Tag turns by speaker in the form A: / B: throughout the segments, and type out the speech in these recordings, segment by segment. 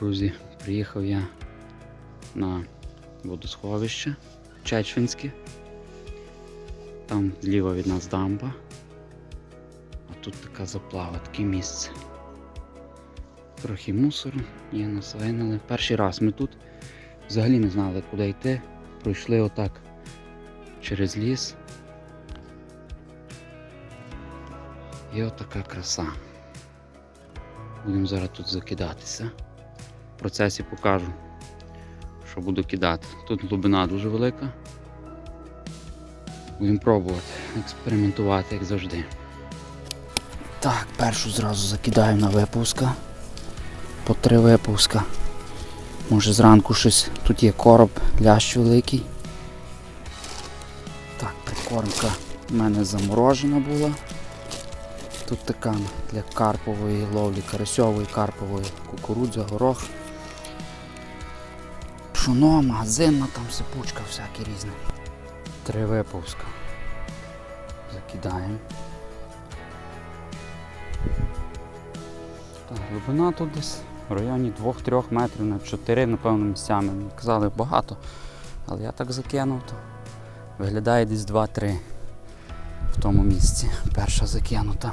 A: Друзі, приїхав я на водосховище Чечвинське. Там зліва від нас дамба. А тут така заплава, таке місце. Трохи мусору є насвинили. Перший раз ми тут взагалі не знали, куди йти. Пройшли отак через ліс. І отака краса. Будемо зараз тут закидатися. Процесі покажу, що буду кидати. Тут глибина дуже велика. Будемо пробувати, експериментувати, як завжди. Так, першу зразу закидаю на випуска. По три випуска. Може зранку щось. Тут є короб, лящ великий. Так, прикормка в мене заморожена була. Тут така для карпової ловлі, карасьової, карпової, кукурудза, горох. Пшоно, магазинна, там сипучка, всякі різні. Три випуска. Закидаємо. Так, глибина тут десь в районі 2-3 метрів на 4, напевно, місцями. Казали багато, але я так закинув, то виглядає десь 2-3 в тому місці. Перша закинута.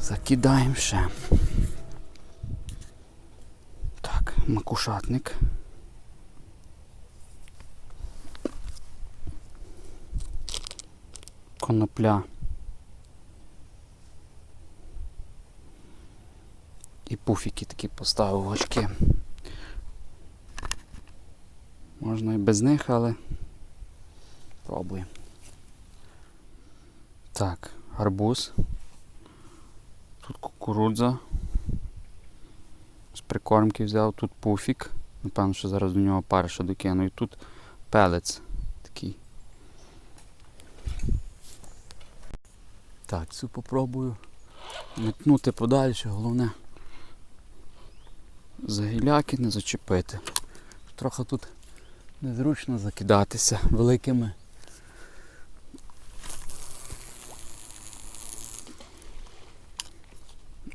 A: Закидаємо ще. Так, макушатник. Конопля. І пуфіки такі поставив очки. Можна і без них, але пробуємо. Так, гарбуз. Тут кукурудза. Прикормки взяв, тут пуфік. Напевно, що зараз до нього париша докину. І тут пелець такий. Так, цю попробую метнути подальше, головне за гіляки не зачепити. Трохи тут незручно закидатися великими.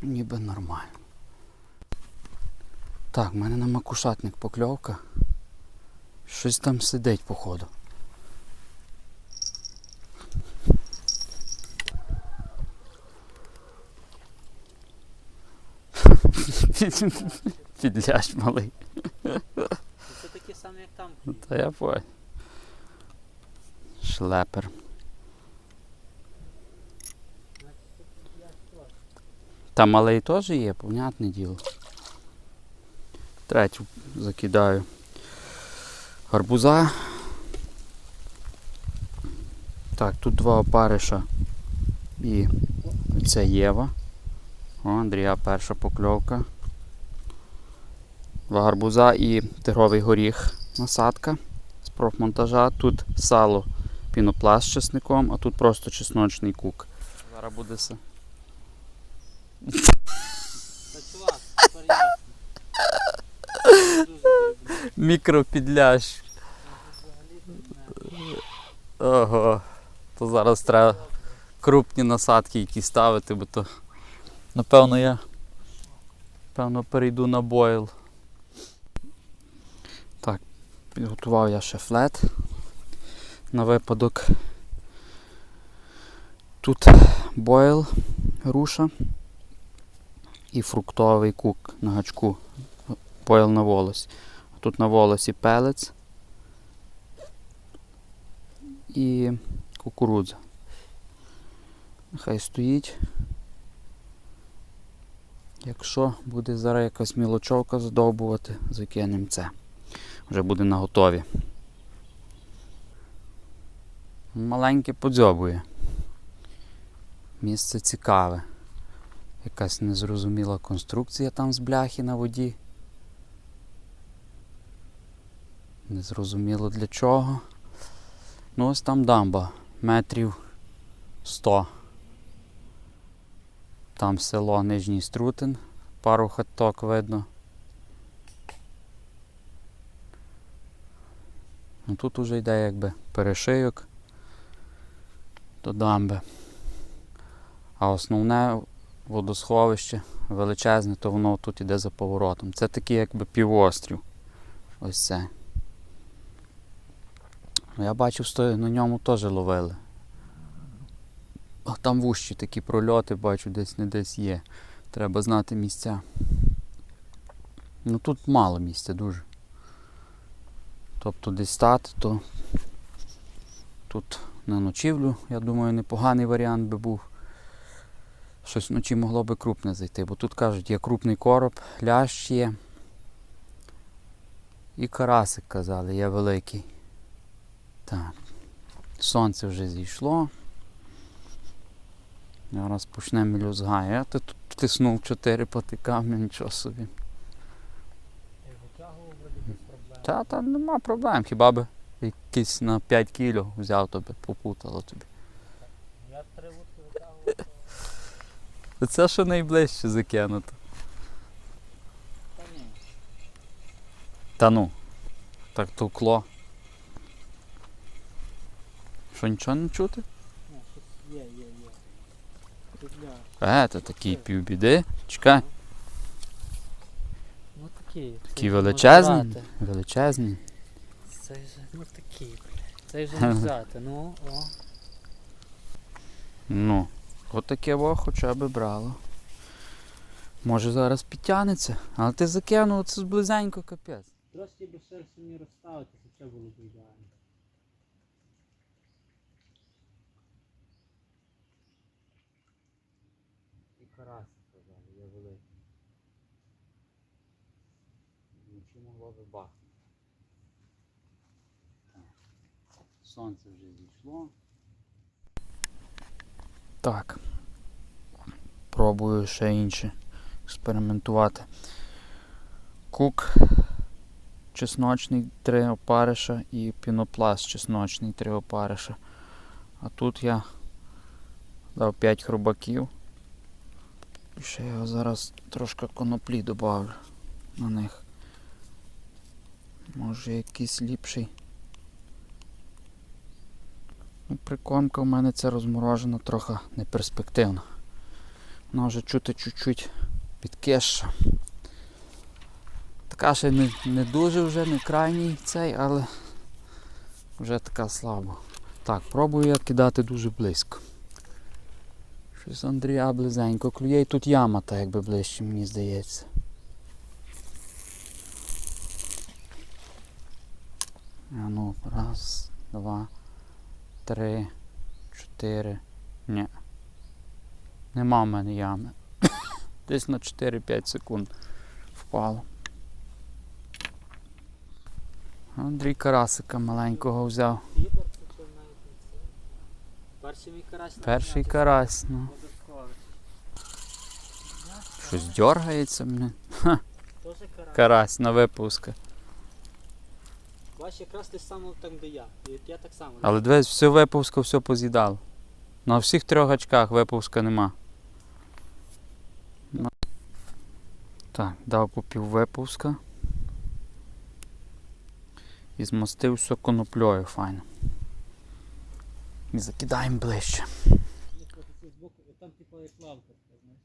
A: Ніби нормально. Так, в мене на макушатник покльовка. Щось там сидить, походу. Підляш малий.
B: Це такі самі, як там.
A: Та я понял. Шлепер. Та малий теж є, понятне діло. Третю закидаю. Гарбуза. Так, тут два опариша і це Єва. О, Андрія перша покльовка. Два гарбуза і тигровий горіх насадка з профмонтажа. Тут сало пінопласт з чесником, а тут просто чесночний кук. Зараз буде все.
B: Та чувак, тепер ясно. Взагалі
A: Ого. То зараз треба крупні насадки які ставити, бо то. Напевно я. Певно перейду на бойл. Так, підготував я ще флет на випадок. Тут бойл груша і фруктовий кук на гачку. Бойл на волосі. Тут на волосі пелець і кукурудза. Нехай стоїть. Якщо буде зараз якась мілочовка задовбувати, закинемо це. Вже буде на готові. Маленьке подзьобує. Місце цікаве. Якась незрозуміла конструкція там з бляхи на воді. Незрозуміло для чого. Ну ось там дамба, метрів 100. Там село Нижній Струтин, пару хаток видно. Ну тут уже йде якби перешийок до дамби. А основне водосховище величезне, то воно тут іде за поворотом. Це такий якби півострів. Ось це. Я бачив, що на ньому теж ловили. А там вущі такі прольоти, бачу, десь не десь є. Треба знати місця. Ну тут мало місця дуже. Тобто десь стати, то тут на ночівлю, я думаю, непоганий варіант би був. Щось вночі могло би крупне зайти, бо тут кажуть, є крупний короб, лящ є. І карасик казали, є великий. Так. Сонце вже зійшло. Зараз почнемо люзгай. Я ти тут тиснув 4 потиками, нічого собі.
B: Я витягував вроді без проблем.
A: Та там нема проблем, хіба би якийсь на 5 кіло взяв тобі, попутало тобі.
B: Я три вудки витягував, то
A: Це що найближче закинуто.
B: та ні.
A: Та ну. Так толкло. Що нічого не чути?
B: Ну, є, є, є.
A: Е, це такі півбіди. Чекай.
B: Ну такі.
A: Такі величезні. Величезні.
B: Це вже, ну такі, бля. Це вже не взяти. Ну, о.
A: Ну, от таке во хоча б брало. Може зараз підтягнеться, але ти закинув це близенько капець.
B: Трошки би шерстю не розставити, це було б ідеально.
A: І карасик казали, я великий. Могло би. Сонце вже зійшло. Так. Пробую ще інше експериментувати. Кук чесночний три опариша і пінопласт чесночний три опариша. А тут я дав 5 хрубаків. І ще я зараз трошки коноплі добавлю на них. Може якийсь ліпший. Ну, прикормка в мене це розморожена трохи неперспективна. Вона вже чути чуть-чуть підкиша. Така ще не, не дуже вже, не крайній цей, але вже така слабо. Так, пробую я кидати дуже близько. Щось Андрія близенько клює і тут яма та якби ближче, мені здається. Ну, раз, два, три, чотири. Ні. Нема в мене ями. Десь на 4-5 секунд впало. Андрій карасика маленького взяв.
B: Перший мій карась
A: Перший карась, ну. Щось дергається мене.
B: Карась
A: на випуска.
B: Бачиш, якраз те саме там, де я. І от я так само.
A: Але дивись, все випуска, все поз'їдало. На всіх трьох очках випуска нема. Ну. Так, дав по пів випуска. І змастив все коноплею файно. І закидаємо ближче.
B: Там типу як лавка, знаєш.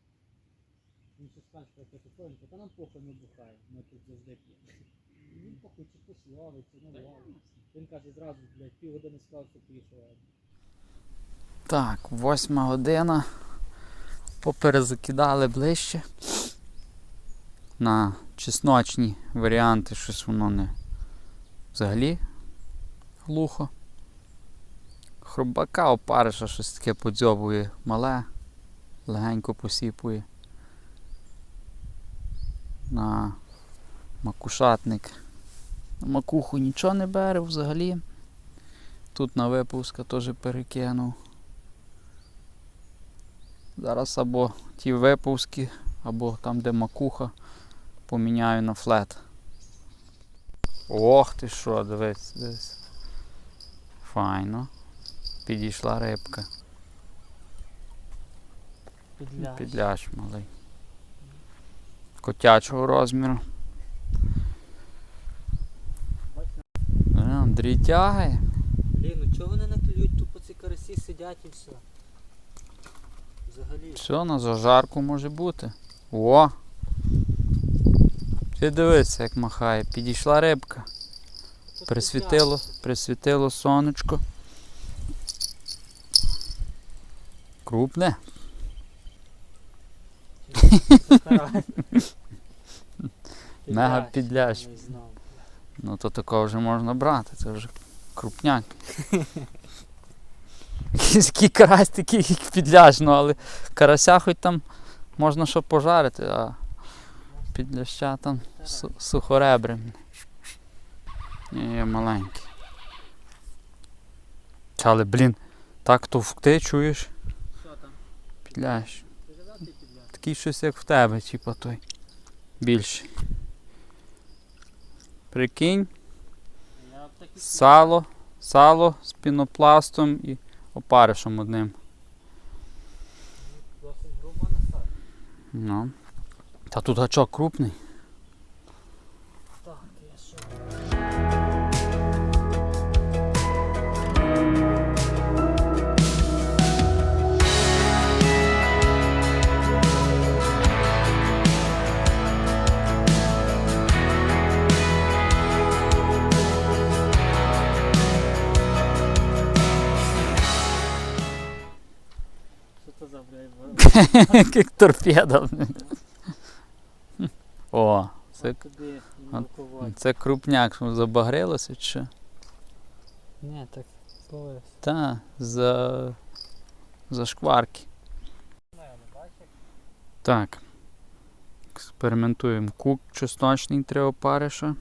B: Він ще скаже, що це тихонько, та нам похуй не бухає, ми тут завжди п'ємо. Він чи хтось ловить, чи. Він каже зразу, блядь, півгодини сказав, що поїхав.
A: Так, восьма година. Поперезакидали ближче. На чесночні варіанти щось воно не взагалі глухо. Хробака опариша щось таке подзьобує мале, легенько посіпує. На макушатник. Макуху нічого не бере взагалі. Тут на випуска теж перекинув. Зараз або ті випуски, або там, де макуха, поміняю на флет. Ох ти що, дивись, дивись. Файно. Підійшла рибка.
B: Підляж.
A: Підляш малий. Котячого розміру. Андрій тягає.
B: Блін, ну чого вони не клюють, тупо ці карасі сидять і все. Взагалі.
A: Все, на зажарку може бути. О! Ти дивися, як махає. Підійшла рибка. Присвітило, присвітило сонечко. Крупне. Мега
B: знав.
A: Ну то такого вже можна брати, це вже крупняк. Який карась, такий як підляж, ну але карася хоч там можна що пожарити, а підляща там су- сухоребрим. Є маленький. Але, блін, так товкти, чуєш?
B: Що там?
A: Підлящ. Такий щось як в тебе, типа той. Більший. Прикинь, сало, сало з пінопластом і опаришем одним.
B: Досить грубо насадка.
A: Ну. Та тут гачок крупний. Як торпеда. О, це, це крупняк, що забагрилося чи що?
B: Ні, так зловився.
A: Та, за, за шкварки. Так. Експериментуємо. Кук чесночний три опариша.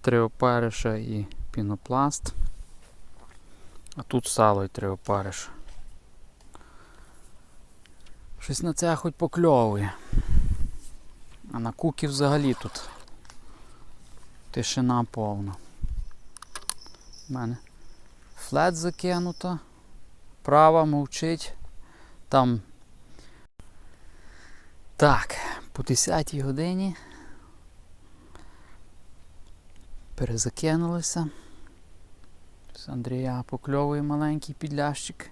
A: Три опариша і пінопласт. А тут сало і три опариша. Щось на це хоч покльовує. А на куки взагалі тут тишина повна. У мене флет закинуто. Права мовчить. Там. Так, по 10 годині. Перезакинулися. З Андрія покльовує маленький підлящик.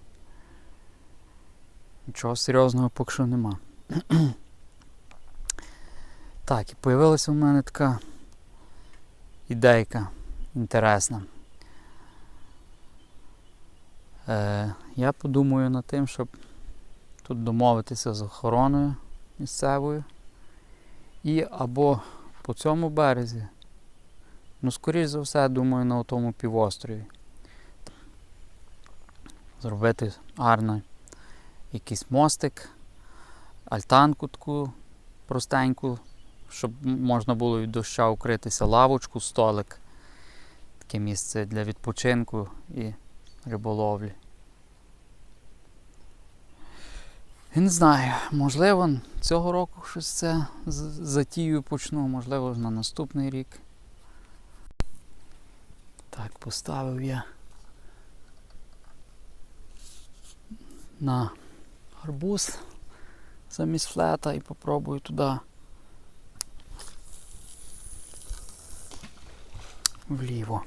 A: Нічого серйозного поки що нема. так, і появилася у мене така ідейка інтересна. Е, я подумаю над тим, щоб тут домовитися з охороною місцевою. І або по цьому березі, ну, скоріш за все, думаю, на тому півострові. Зробити гарно якийсь мостик, альтанку таку простеньку, щоб можна було від доща укритися, лавочку, столик. Таке місце для відпочинку і риболовлі. Я не знаю, можливо, цього року щось це затію почну, можливо, на наступний рік. Так, поставив я на гарбуз замість флета і попробую туди вліво.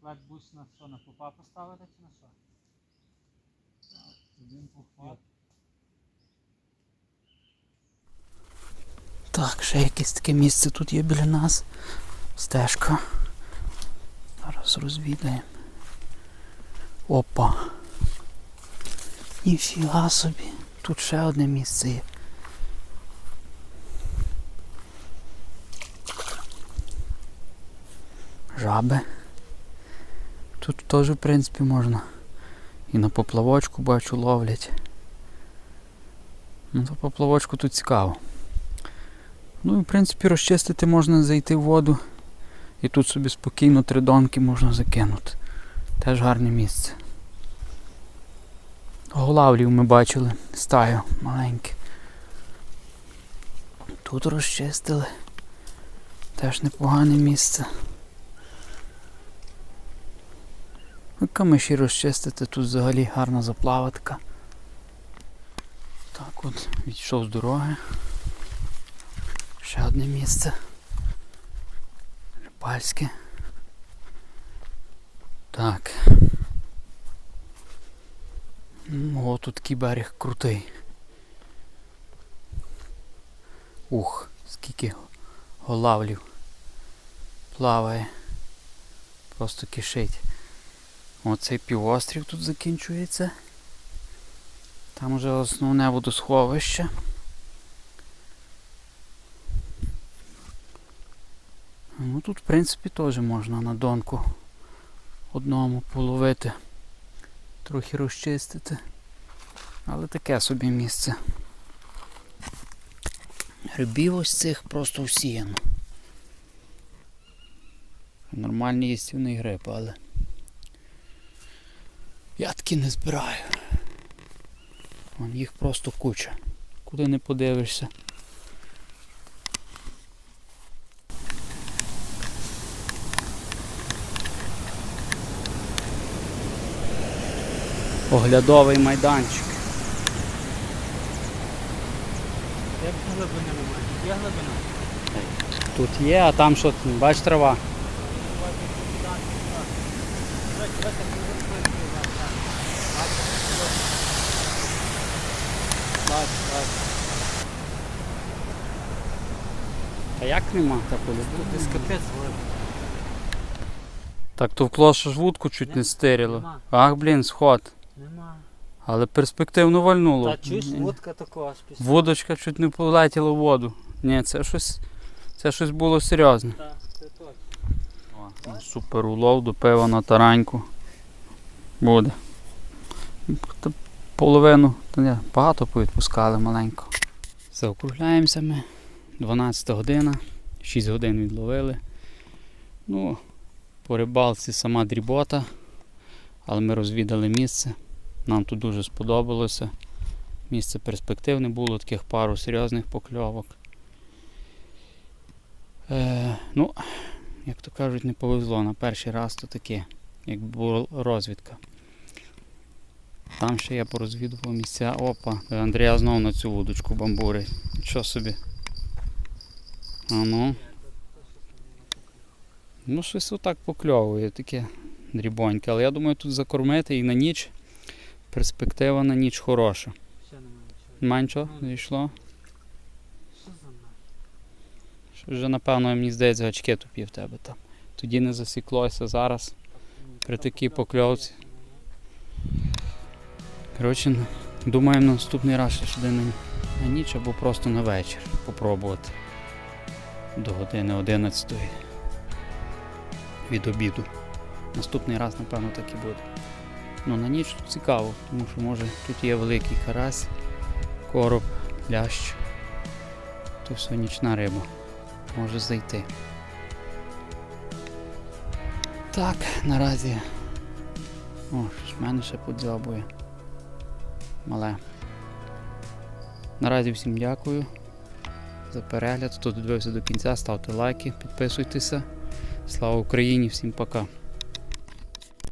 B: Флетбус на що, на попа поставити чи на що? Один похват.
A: Так, ще якесь таке місце тут є біля нас. Стежка. Зараз розвідаємо. Опа. Ніфіга собі. Тут ще одне місце є. Жаби. Тут теж, в принципі, можна. І на поплавочку бачу ловлять. Ну, то поплавочку тут цікаво. Ну і в принципі розчистити можна зайти в воду. І тут собі спокійно три донки можна закинути. Теж гарне місце. Голавлів ми бачили, стаю маленькі. Тут розчистили. Теж непогане місце. Ну, Камиші розчистити, тут взагалі гарна заплава така. Так от, відійшов з дороги. Ще одне місце. Рибальське. Так. Ну, О, тут такий берег крутий. Ух, скільки голавлів плаває. Просто кишить. Оцей півострів тут закінчується. Там уже основне водосховище. Ну тут в принципі теж можна на донку одному половити, трохи розчистити. Але таке собі місце. Рибів ось цих просто всіяно. Нормальний їстівний гриб, але я таки не збираю. Вон їх просто куча. Куди не подивишся. Оглядовий майданчик.
B: Як глибини немає? Є глибина?
A: Тут є, а там що, бач трава. А як нема такої?
B: Десь капець глибина.
A: Так то вклошу ж вудку чуть
B: Не-
A: не стирило. Ах, блін, сход. Але перспективно вальнуло.
B: Та
A: Ні,
B: водка така аж після.
A: Водочка чуть не полетіла в воду. Ні, це щось. Це щось було серйозне.
B: Так, це точно.
A: Супер улов до пива на тараньку. Буде. Половину, та ні, багато повідпускали маленько. Заокругляємося ми. 12 година, 6 годин відловили. Ну, по рибалці сама дрібота, але ми розвідали місце. Нам тут дуже сподобалося. Місце перспективне було, таких пару серйозних покльовок. Е, ну, як то кажуть, не повезло. На перший раз то таке, як була розвідка. Там ще я порозвідував місця. Опа, Андрія знову на цю вудочку бамбурить. Що собі? А ну. Ну, щось отак покльовує, таке дрібоньке. Але я думаю, тут закормити і на ніч. Перспектива на ніч хороша.
B: Ще немає нічого.
A: Нічого? Зійшло?
B: Що за?
A: Що вже, напевно, мені здається, гачки тупі в тебе там. Тоді не засіклося зараз. При такій покльовці. Коротше, н- думаємо наступний раз ще сюди на, на ніч або просто на вечір попробувати. До години 11 від обіду. Наступний раз, напевно, так і буде. Ну на ніч тут цікаво, тому що може тут є великий карась, короб, лящ. То все нічна риба. Може зайти. Так, наразі. О, щось в мене ще подзьобує. Мале. Наразі всім дякую за перегляд. Хто додивився до кінця, ставте лайки, підписуйтеся. Слава Україні, всім пока.